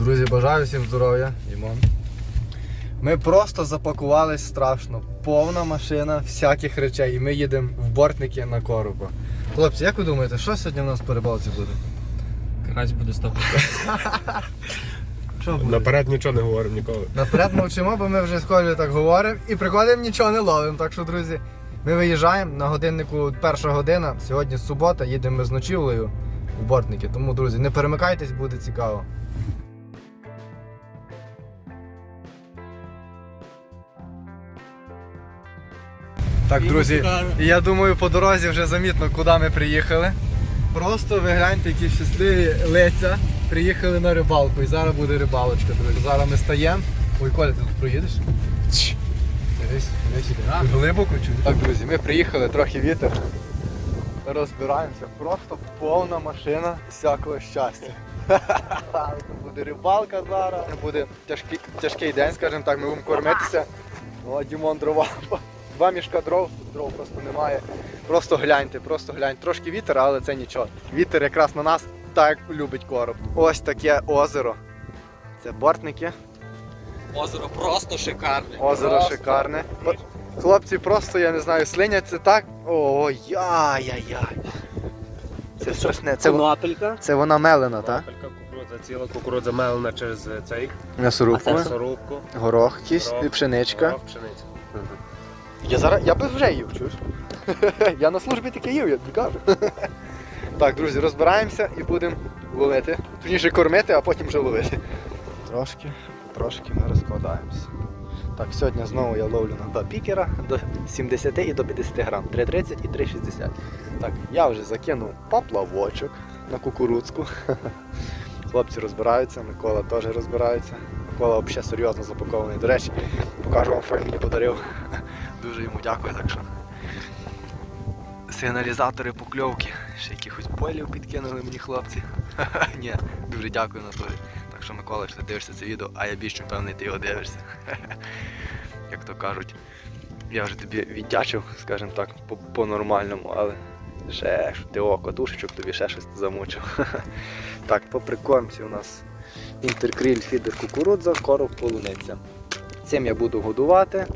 Друзі, бажаю всім здоров'я. Дімон. Ми просто запакувались страшно. Повна машина всяких речей. І ми їдемо в бортники на коропа. Хлопці, як ви думаєте, що сьогодні в нас по рибалці буде? Карась буде 100%. Що буде? Наперед нічого не говоримо ніколи. Наперед мовчимо, бо ми вже з Колею так говоримо і приходимо, нічого не ловимо. Так що, друзі, ми виїжджаємо на годиннику перша година. Сьогодні субота, їдемо ми з ночівлею в бортники. Тому, друзі, не перемикайтесь, буде цікаво. Так, друзі, і я думаю, по дорозі вже замітно, куди ми приїхали. Просто ви гляньте, які щасливі лиця. Приїхали на рибалку і зараз буде рибалочка, друзі. Зараз ми стаємо. Ой, Коля, ти тут проїдеш? Дивись, дивись. Глибоко чуть. Так, друзі, ми приїхали, трохи вітер. Розбираємося. Просто повна машина всякого щастя. Буде рибалка зараз. Буде тяжкий, тяжкий день, скажімо так, ми будемо кормитися. А Дімон дрова. Два мішка дров, тут дров просто немає. Просто гляньте, просто гляньте. Трошки вітер, але це нічого. Вітер якраз на нас так любить короб. Ось таке озеро. Це бортники. Озеро просто шикарне. Озеро Просто. шикарне. Хлопці просто, я не знаю, слиняться так. О, яй-яй-яй. Це страшне. Це, Конопелька. це вона мелена, так? Кукурудза, ціла кукурудза мелена через цей М'ясорубку, м'ясорубку. горох і горох, пшеничка. горох, пшениця. Я зараз я вже їв, чуєш? я на службі таке їв, я тобі кажу. так, друзі, розбираємося і будемо ловити. Точніше кормити, а потім вже ловити. Трошки, трошки ми розкладаємося. Так, сьогодні знову я ловлю на два пікера до 70 і до 50 грам. 3,30 і 3,60. Так, я вже закинув поплавочок на кукурудзку. Хлопці розбираються, Микола теж розбирається. Микола взагалі серйозно запакований. До речі, покажу вам, що мені подарив. Дуже йому дякую, так що. Сигналізатори покльовки. Ще якихось бойлів підкинули мені хлопці. Ні, дуже дякую на тобі. Так що, Микола, що ти дивишся це відео, а я більш чим певний, ти його дивишся. Як то кажуть, я вже тобі віддячив, скажімо так, по- по-нормальному, але ще ж ти око душечок, тобі ще щось замучив. Так, по прикормці у нас інтеркріль фідер кукурудза, короб полуниця. Цим я буду годувати.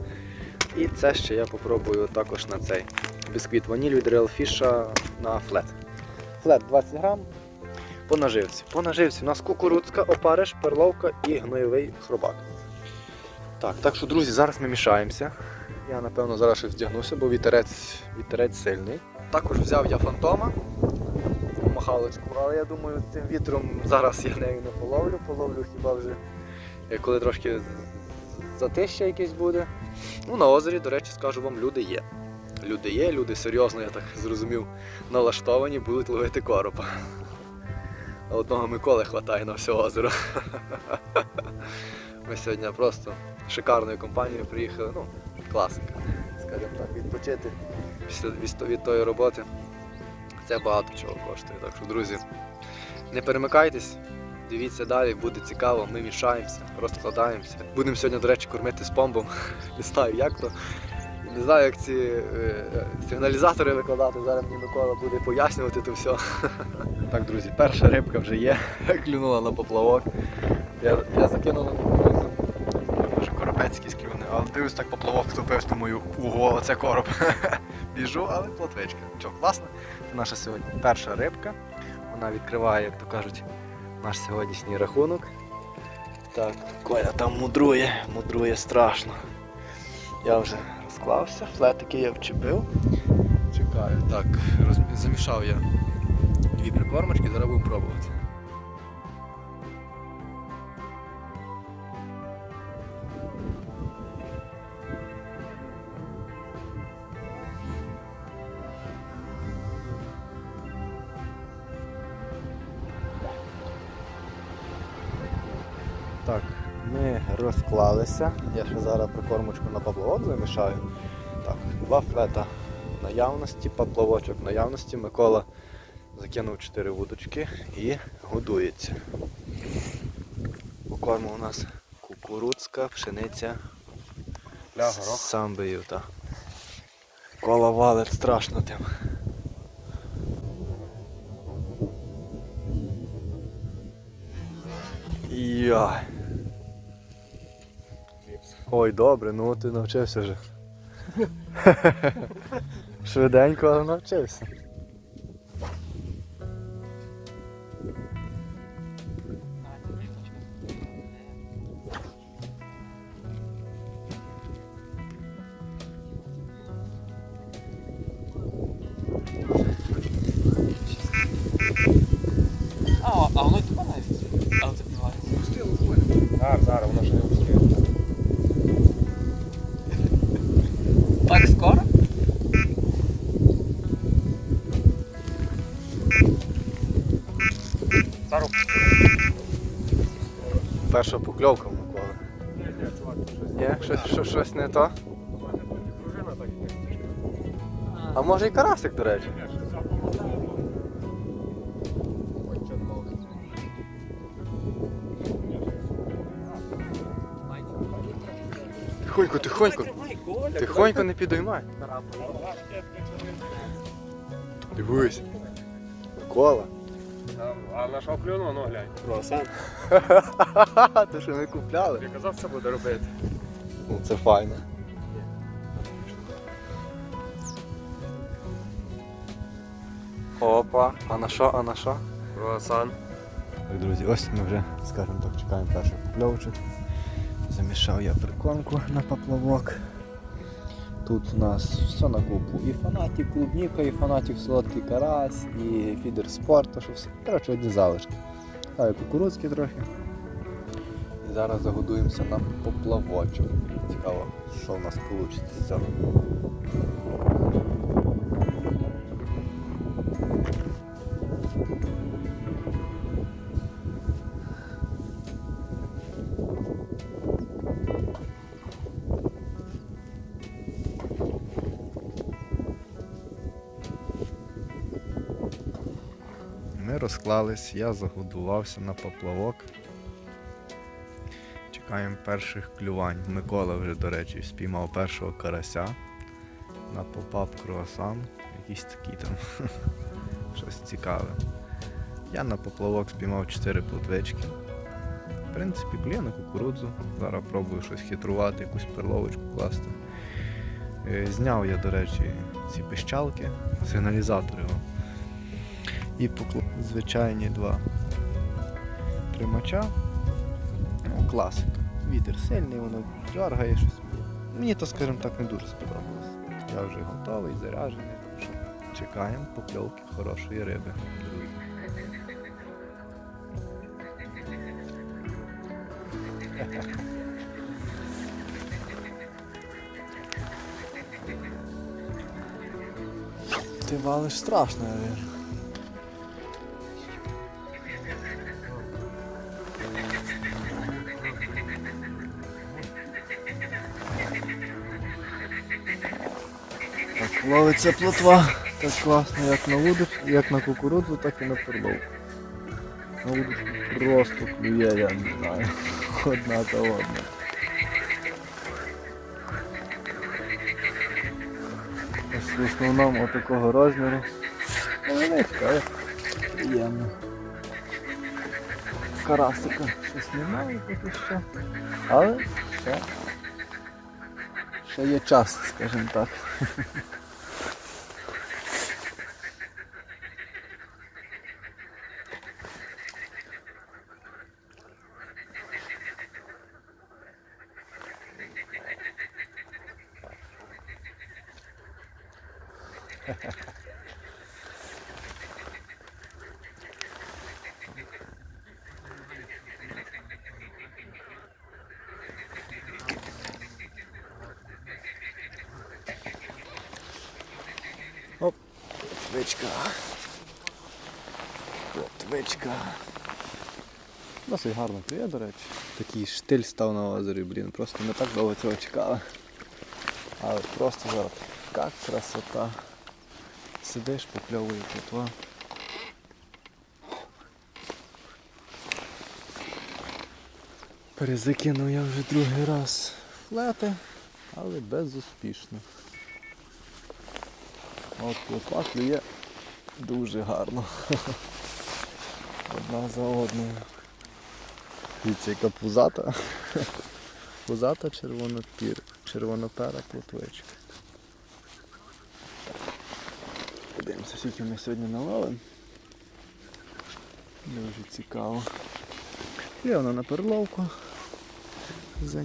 І це ще я попробую також на цей бісквіт ваніль від Real Fish на флет. Флет 20 грам. По наживці. По наживці у нас кукурудзка, опариш, перловка і гноєвий хробак. Так, так що, друзі, зараз ми мішаємося. Я напевно зараз щось вдягнуся, бо вітерець, вітерець сильний. Також взяв я фантома махалочку, але я думаю, цим вітром зараз я нею не половлю, половлю хіба вже коли трошки затища якесь буде. Ну, на озері, до речі, скажу вам, люди є. Люди є, люди серйозно, я так зрозумів, налаштовані, будуть ловити коропа. Одного Миколи хватає на все озеро. Ми сьогодні просто шикарною компанією приїхали. Ну, класика, скажімо так, відпочити після від, від тої роботи. Це багато чого коштує. Так що, друзі, не перемикайтесь, дивіться далі, буде цікаво, ми мішаємося, розкладаємося. Будемо сьогодні, до речі, кормити з помбом. Не знаю, як то. Не знаю, як ці е, сигналізатори викладати. Зараз мені Микола буде пояснювати то все. Так, друзі, перша рибка вже є. Клюнула на поплавок. Я, я закинув на кукурудзу. Може коропецький склюне, але дивлюсь так поплавок втопив, думаю, ого, це короб. Біжу, але плотвичка. Нічого, класно. Це наша сьогодні перша рибка. Вона відкриває, як то кажуть, наш сьогоднішній рахунок. Так, Коля там мудрує, мудрує страшно. Я вже розклався, флетики я вчепив. Чекаю. Так, роз... замішав я дві прикормочки, зараз будемо пробувати. Розклалися. Я ще зараз прикормочку на поплавок замішаю. Так, два флета наявності, поплавочок в наявності. Микола закинув 4 вудочки і годується. По корму у нас кукурудзка, пшениця, самбию. Кола валить страшно тим. Я. Ой, добре, ну ти навчився вже. Швиденько, але навчився. А, а воно типа навіть. Але це піднімається. Так, зараз вона ще Зараз Перша покльовка Миколи. Ні, щось. Щось, щось не то? А може і карасик, до речі. Тихонько, тихонько. Тихонько не підіймай. Дивись. Микола. А- на що клюнуло, ну глянь. Круасан. Ти що не купляли? Я казав, це буде робити. Ну це файно. Опа, а на що, а на що? Круасан. Так, друзі, ось ми вже, скажімо так, чекаємо перший попльовочок. Замішав я прикормку на поплавок. Тут у нас все на купу. І фанатів клубніка, і фанатів солодкий карась, і фідер спорту, що все. Коротше, одні залишки. Ставлю кукурудзки трохи. І зараз загодуємося на поплавочок. Цікаво, що в нас вийде з цього. Ми розклались, я загодувався на поплавок. Чекаємо перших клювань. Микола вже, до речі, спіймав першого карася на попап круасан. Якийсь такий там щось цікаве. Я на поплавок спіймав 4 плотвички. В принципі, клює на кукурудзу. Зараз пробую щось хитрувати, якусь перловочку класти. Е, Зняв я, до речі, ці пищалки, сигналізатор його. І поклав звичайні два тримача. Ну, класика. Вітер сильний, воно дергає щось. Мені то, скажімо так, не дуже сподобалось. Я вже готовий, заряджений, так що чекаємо покльовки хорошої риби. Ти валиш страшно, я вірю. Ловиться плотва так класно, як на вудочку, як на кукурудзу, так і на перловку. На вудочку просто клює, я не знаю. Одна та одна. Ось в основному такого розміру. Невеличка, але приємно. Карасика щось немає поки що. Але ще, ще є час, скажімо так. Плотвичка. Плотвичка. Досить гарно клює, до речі. Такий штиль став на озері, блін. Просто не так довго цього чекали. Але просто зараз така красота. Сидиш, покльовує плотва. Перезакинув я вже другий раз флети, але безуспішно. От плотва клює дуже гарно. Одна за одною. Дивіться, яка пузата. Пузата червонопір, червонопера плотвичка. Подивимося, скільки ми сьогодні наловимо. Дуже цікаво. І вона на перловку за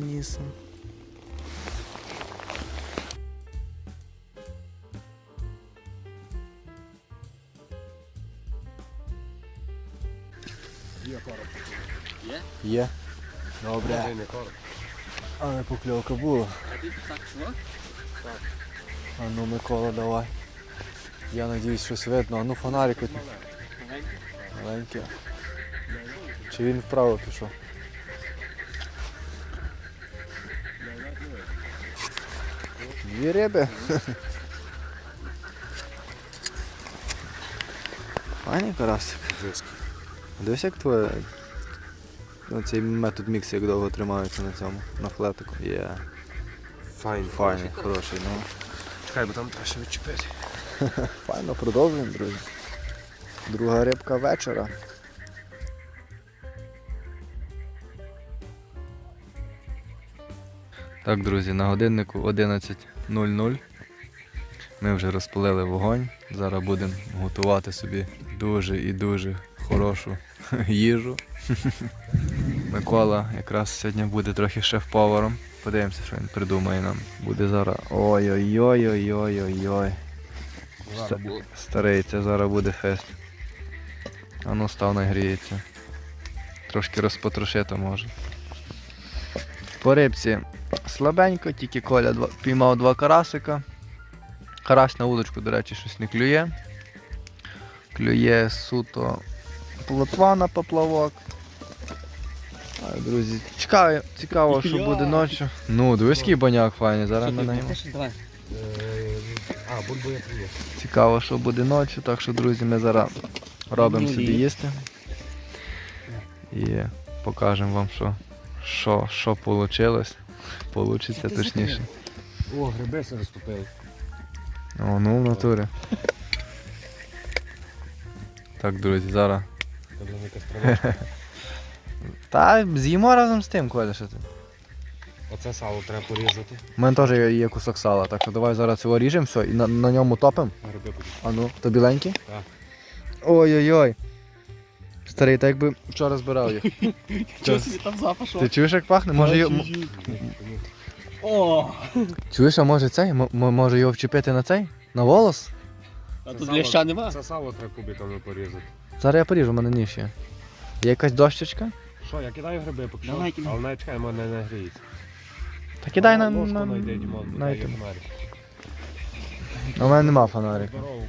Є. Добре. Але покльовка була. А ну Микола, давай. Я надіюсь, щось видно. А ну фонарик маленький. Чи він вправо пішов? Дві риби. Файний карасик. Дивись, як твоє. Ну, Цей метод мікс як довго тримається на цьому, на флетику. Є. Файн. Файний, хороший, ну. Чекай, бо там треба ще відчепити. Файно, продовжуємо, друзі. Друга рибка вечора. Так, друзі, на годиннику 11.00. Ми вже розпалили вогонь. Зараз будемо готувати собі дуже і дуже хорошу їжу. Микола якраз сьогодні буде трохи шеф-поваром. Подивимося, що він придумає нам. Буде зараз. Ой-ой-ой-ой-ой-ой. Старий, це зараз буде фест. А ну став нагріється. Трошки розпотрошити може. По рибці слабенько, тільки Коля два, піймав два карасика. Карась на удочку, до речі, щось не клює. Клює суто плотва на поплавок. Друзі, чекаю, цікаво, що буде ночі. Ну, дивись, який баняк файний, зараз ми. Давай. Е, А, бульбу я приїхав. Цікаво, що буде ночі, так що, друзі, ми зараз робимо Ну, собі їсти. І покажемо вам, що, що, що вийшло. Получиться точніше. О, гриби все розтопили. О, ну в натурі. Так, друзі, зараз. Це. Та з'їмо разом з тим, Коля, що ти. Оце сало треба порізати. У мене теж є, є кусок сала, так що давай зараз цього ріжемо все і на, на ньому топимо. Гриби будуть. А ну, то біленький? Так. Ой-ой-ой. Старий, так якби вчора збирав їх. Чого собі там запах? Ти чуєш, як пахне? Може, його- м- О! чуєш, а може цей? М- м- може його вчепити на цей? На волос? А тут ляща нема? Це сало треба кубиками порізати. Зараз я поріжу, в мене ніж є. Є якась дощечка? Що, я кидаю гриби, поки що. Давай, кидай. Але навіть чекай, мене не гріється. Та кидай на, Ложку на, знайди, Дімон, на, YouTube. фонарик. У мене нема фонарика. Здорово.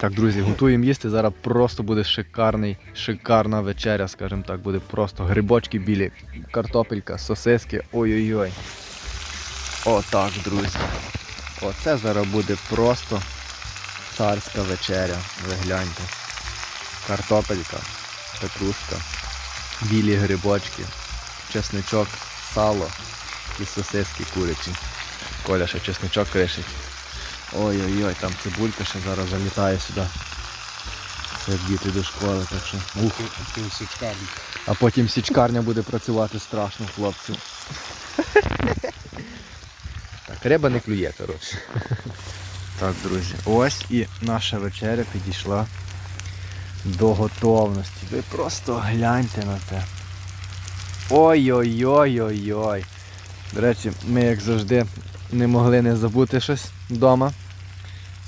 Так, друзі, готуємо їсти. Зараз просто буде шикарний, шикарна вечеря, скажімо так. Буде просто грибочки білі, картопелька, сосиски. Ой-ой-ой. Отак, друзі. Оце зараз буде просто царська вечеря. Ви гляньте. Картопелька, петрушка, білі грибочки, чесничок, сало і сосиски курячі. Коля ще чесничок кришить. Ой-ой-ой, там цибулька ще зараз залітає сюди. Це як діти до школи, так що. Ух. А потім січкарня буде працювати страшно, хлопці. Так, риба не клює, коротше. Так, друзі, ось і наша вечеря підійшла до готовності. Ви просто гляньте на це. Ой-ой-ой-ой-ой. До речі, ми, як завжди, не могли не забути щось вдома.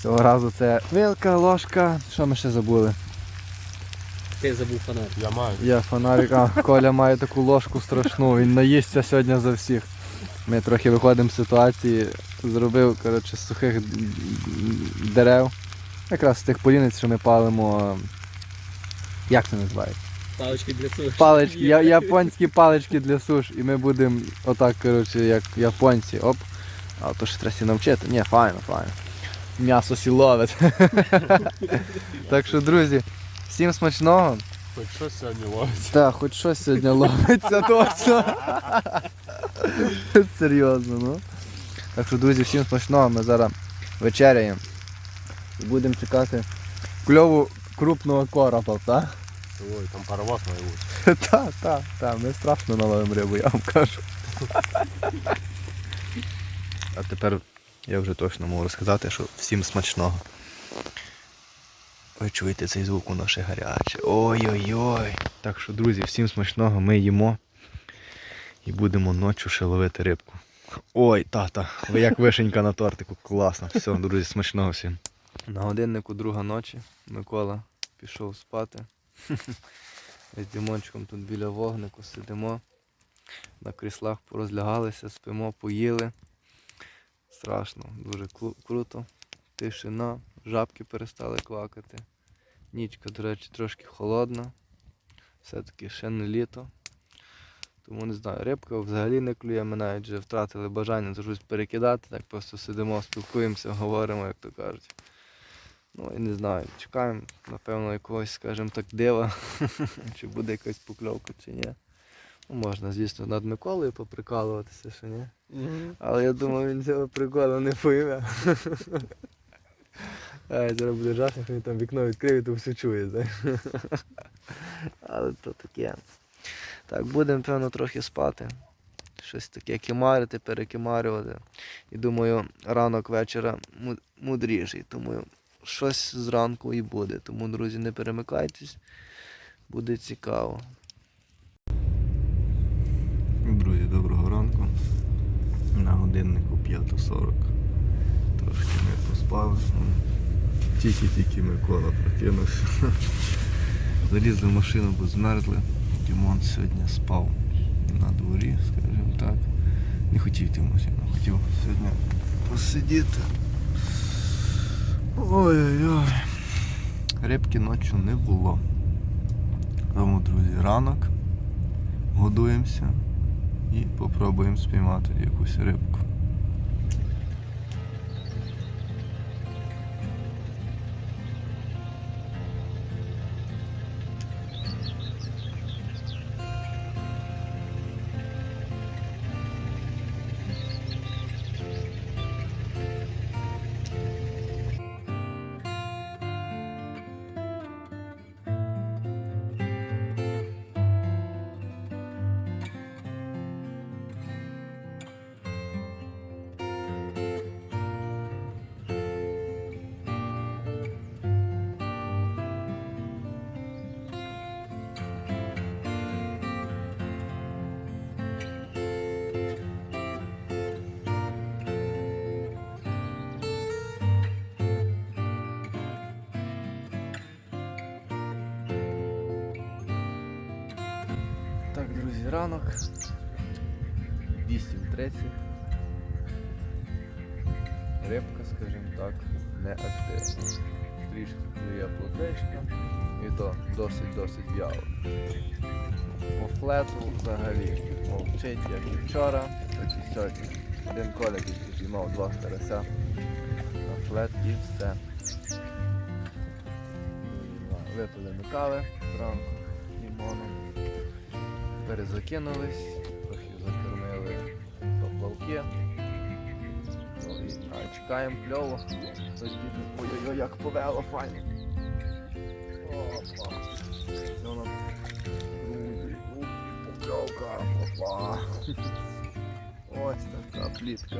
Цього разу це вилка, ложка. Що ми ще забули? Ти забув фонарик. Я маю. Я фонарик, а Коля має таку ложку страшну, він наїсться сьогодні за всіх. Ми трохи виходимо з ситуації, зробив коротше, з сухих дерев. Якраз з тих поліниць, що ми палимо. Як це називається? Палички для суші. Палички, я, японські палички для суш. І ми будемо отак, коротше, як японці. Оп. А то ще треба навчити. Ні, файно, файно. М'ясо сіловець. так що, друзі, всім смачного. Хоч щось сьогодні ловиться. Так, хоч щось сьогодні ловиться точно. Серйозно, ну. Так що, друзі, всім смачного, ми зараз вечеряємо. І будемо чекати кльову крупного коропа, так? Ой, там паровоз має бути. Так, так, так, ми страшно наловимо рибу, я вам кажу. А тепер я вже точно можу розказати, що всім смачного. Ви чуєте цей звук, воно ще гаряче. Ой-ой-ой. Так що, друзі, всім смачного, ми їмо і будемо ночі ще ловити рибку. Ой, тата, ви як вишенька на тортику, класно. Все, друзі, смачного всім. На годиннику друга ночі Микола пішов спати. З Дімончиком тут біля вогнику сидимо. На кріслах порозлягалися, спимо, поїли. Страшно, дуже круто. Тишина, жабки перестали квакати. Нічка, до речі, трошки холодна. Все-таки ще не літо. Тому не знаю, рибка взагалі не клює, ми навіть вже втратили бажання щось перекидати, так просто сидимо, спілкуємося, говоримо, як то кажуть. Ну і не знаю, чекаємо, напевно, якогось, скажімо так, дива, чи буде якась покльовка, чи ні. Ну, можна, звісно, над Миколою поприкалуватися, що ні. Але я думаю, він цього приколу не пойме. Ай, зараз буде жахне, що він там вікно відкриє, то все чує, знаєш. Але то таке. Так, будемо, певно, трохи спати. Щось таке кимарити, перекимарювати. І думаю, ранок вечора мудріший. Тому щось зранку і буде. Тому, друзі, не перемикайтесь, буде цікаво. Друзі, доброго ранку. На годиннику 5.40. Трошки ми поспали. Тільки-тільки Микола прокинувся. Залізли в машину, бо змерзли. Дімон сьогодні спав на дворі, скажімо так. Не хотів йти в машину, хотів сьогодні посидіти. Ой-ой-ой. Рибки ночі не було. Тому, друзі, ранок. Годуємося і попробуємо спіймати якусь рибку. Ранок. 8.30. Рибка, скажімо так, не активна. Трішки клює плотичка і то досить-досить в'яло. По флету взагалі мовчить, як і вчора, так і сьогодні. Один коля тільки піймав два карася на флет і все. Випили ми кави зранку лімоном перезакинулись, трохи закормили поплавки. Ну а, чекаємо кльово. Ой-ой-ой, як повело файно. Опа. Покльовка, опа. Ось така плітка.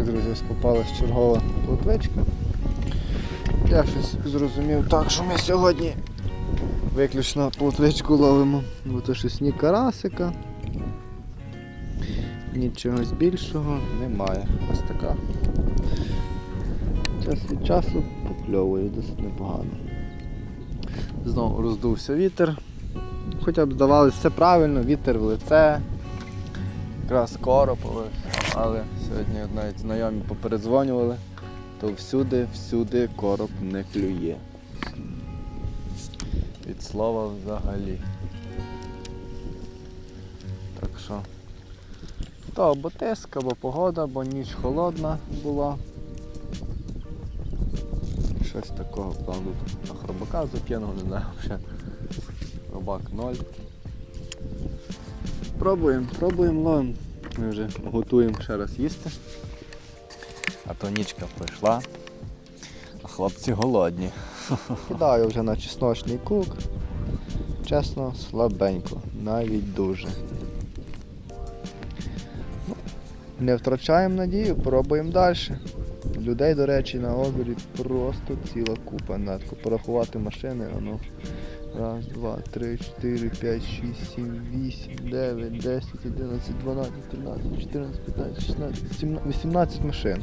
Так, друзі, ось чергова плотвичка. Я щось зрозумів так, що ми сьогодні Виключно плотвичку ловимо, бо то щось ні карасика. Нічого більшого немає. Ось така. Час від часу покльовує досить непогано. Знову роздувся вітер. Хоча б здавалось все правильно, вітер в лице. Якраз скоро але сьогодні навіть знайомі попередзвонювали, то всюди, всюди короб не клює. Від слова взагалі. Так що. То або тиск, або погода, бо ніч холодна була. Щось такого плану. На хробака закинув, не знаю взагалі. Хробак 0. Пробуємо, пробуємо, ловимо. Ми вже готуємо ще раз їсти. А то нічка пройшла. А хлопці голодні. Кидаю вже на чесночний кук. Чесно, слабенько, навіть дуже. Ну, Не втрачаємо надію, пробуємо далі. Людей, до речі, на озері просто ціла купа. Надко порахувати машини, ну. Раз, два, три, чотири, п'ять, шість, сім, вісім, дев'ять, десять, одинадцять, дванадцять, тринадцять, чотирнадцять, п'ятнадцять, шістнадцять, сімнадцять, вісімнадцять машин.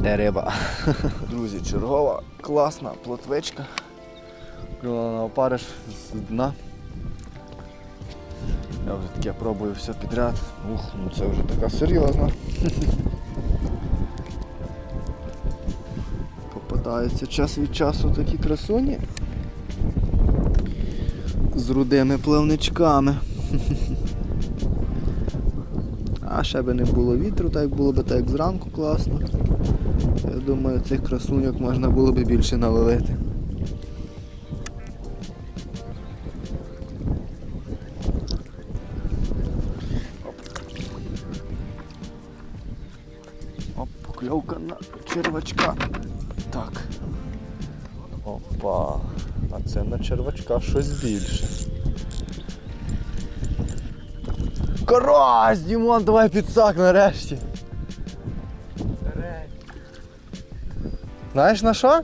Де риба? Друзі, чергова, класна плотвичка. Клюнула на опариш з дна. Я вже таке пробую все підряд. Ух, ну це вже така серйозна. Попадаються час від часу такі красуні. З рудими пливничками. А ще би не було вітру, так було б так зранку класно. Я думаю, цих красуньок можна було б більше наловити. Оп, покльовка на червачка. Так. Опа. А це на червачка щось більше. Карась! Дімон, давай підсак нарешті. Знаєш на що?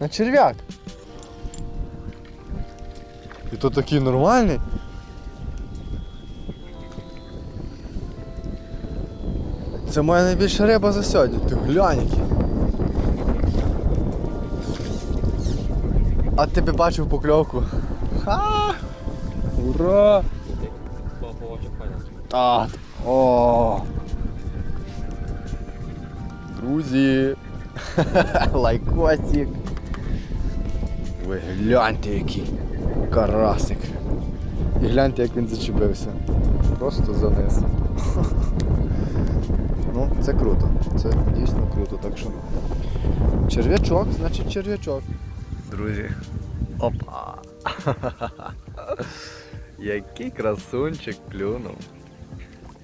На черв'як. І то такий нормальний. Це моя найбільша риба за сьогодні. Ти глянь який. А ти би бачив покльовку. Ха! Ура! Так. О! Друзі! Лайкосик! Ви гляньте який карасик. І гляньте, як він зачепився. Просто заниз. Ну, це круто. Це дійсно круто. Так що черв'ячок, значить черв'ячок. Друзі. Опа! Який красунчик клюнув.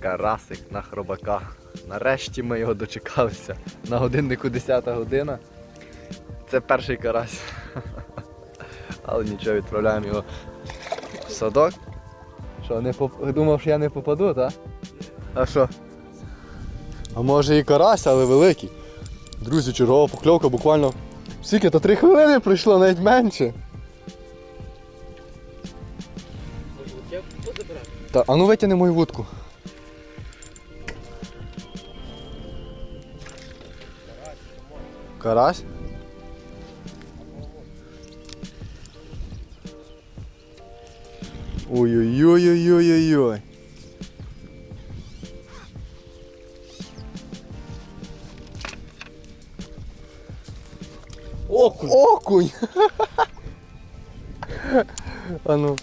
Карасик на хробаках. Нарешті ми його дочекалися. На годиннику 10 година. Це перший карась. Але нічого, відправляємо його в садок. Що, не поп... думав, що я не попаду, так? А що? А може і карась, але великий. Друзі, чергова покльовка буквально. Скільки, то три хвилини пройшло, навіть менше. Та, а ну витягни мою вудку. Карась? Ой-ой-ой-ой-ой-ой-ой. Окунь! А ну.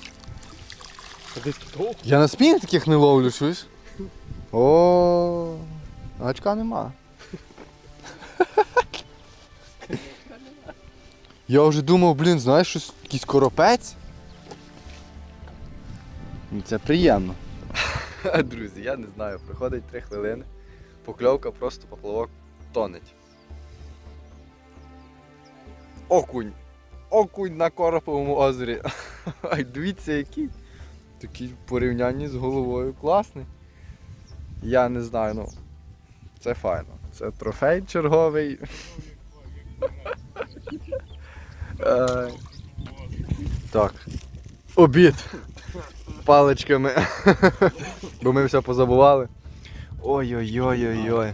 Я на спині таких не ловлю, чуєш? О, гачка нема. Я вже думав, блін, знаєш, щось якийсь коропець. Ну, Це приємно. Друзі, я не знаю, проходить 3 хвилини. Покльовка просто поплавок тонеть. Окунь! Окунь на Короповому озері. Ай, дивіться, який. Такий в порівнянні з головою класний. Я не знаю, ну. Це файно. Це трофей черговий. Так. Обід. Паличками. Бо ми все позабували. Ой-ой-ой-ой-ой.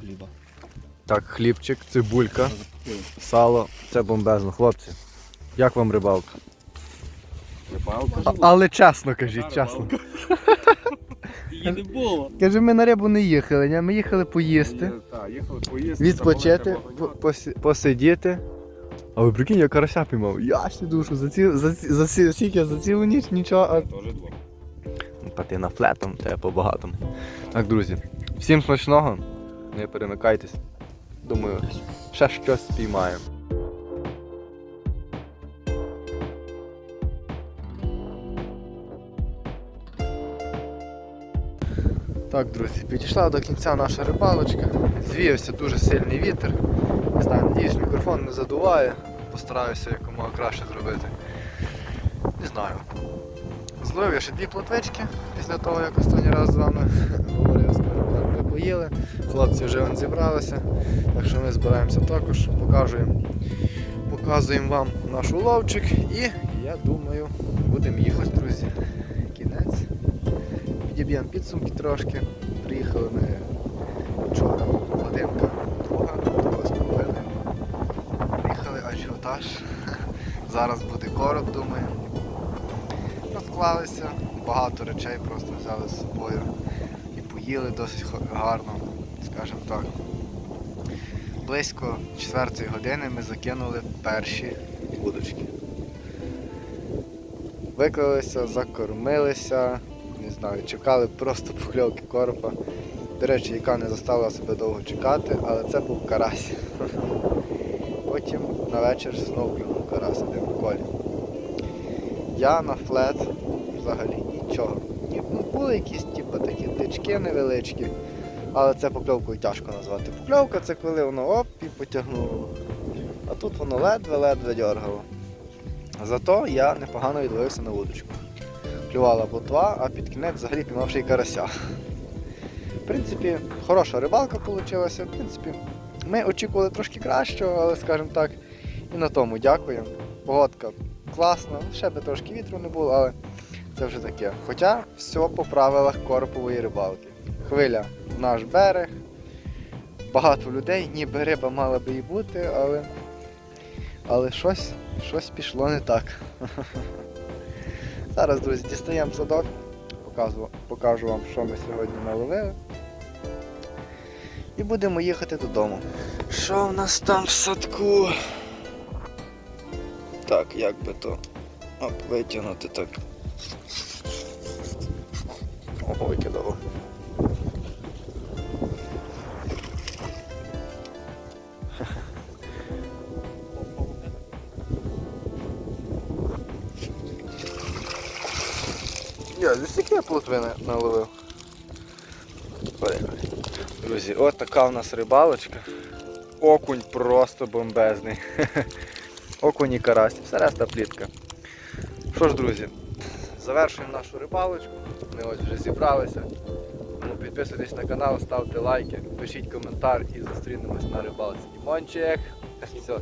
Так, хлібчик, цибулька, сало. Це бомбезно, хлопці. Як вам рибалка? Рибалка. А- але чесно кажіть, чесно. Її не було. Каже, ми на рибу не їхали, ні? ми їхали поїсти, Так, їхали поїсти. відпочити, посидіти. А ви прикинь, я карася піймав. Я ж душу, за ці, за, ці, за, ці, скільки, за цілу ніч нічого. А... Тоже двох. Пати флетом, те по багатому. Так, друзі, всім смачного, не перемикайтесь. Думаю, ще щось спіймаємо. Так, друзі, підійшла до кінця наша рибалочка. Звіявся дуже сильний вітер. Не знаю, надіюсь, мікрофон не задуває. Постараюся якомога краще зробити. Не знаю. Зловив я ще дві плотвички після того, як останній раз з вами говорив, поїли. Хлопці вже зібралися, так що ми збираємося також, покажуємо, показуємо вам наш уловчик і я думаю, будемо їхати, друзі. Кінець. Підіб'ємо підсумки трошки. Приїхали ми вчора годинка друга, друга з ажіотаж. Зараз буде короб, думаю. Розклалися, багато речей просто взяли з собою і поїли досить гарно, скажімо так. Близько 4 години ми закинули перші вудочки. Виклалися, закормилися, не знаю, чекали просто покльовки коропа. До речі, яка не заставила себе довго чекати, але це був карась. Потім на вечір знову клюнув карась один в колі. Я на флет взагалі нічого. Ні, ну, були якісь типу, такі тички невеличкі, але це покльовкою тяжко назвати. Покльовка це коли воно оп і потягнуло. А тут воно ледве-ледве дергало. Зато я непогано відловився на вудочку клювала ботва, а під кінець взагалі піймав ще й карася. В принципі, хороша рибалка вийшла. В принципі, ми очікували трошки кращого, але скажімо так, і на тому дякуємо. Погодка класна, ще би трошки вітру не було, але це вже таке. Хоча все по правилах корпової рибалки. Хвиля наш берег, багато людей, ніби риба мала би і бути, але, але щось, щось пішло не так. Зараз, друзі, дістаємо садок, покажу, покажу вам, що ми сьогодні наловили. І будемо їхати додому. Що в нас там в садку? Так, як би то оп, витягнути так. Ого, викидало. Я стільки я плотвини наловив. Друзі, от така у нас рибалочка. Окунь просто бомбезний. Окунь і карась, все решта плітка. Що ж, друзі, завершуємо нашу рибалочку. Ми ось вже зібралися. Тому підписуйтесь на канал, ставте лайки, пишіть коментар і зустрінемось на рибалці. Дімончик! Все.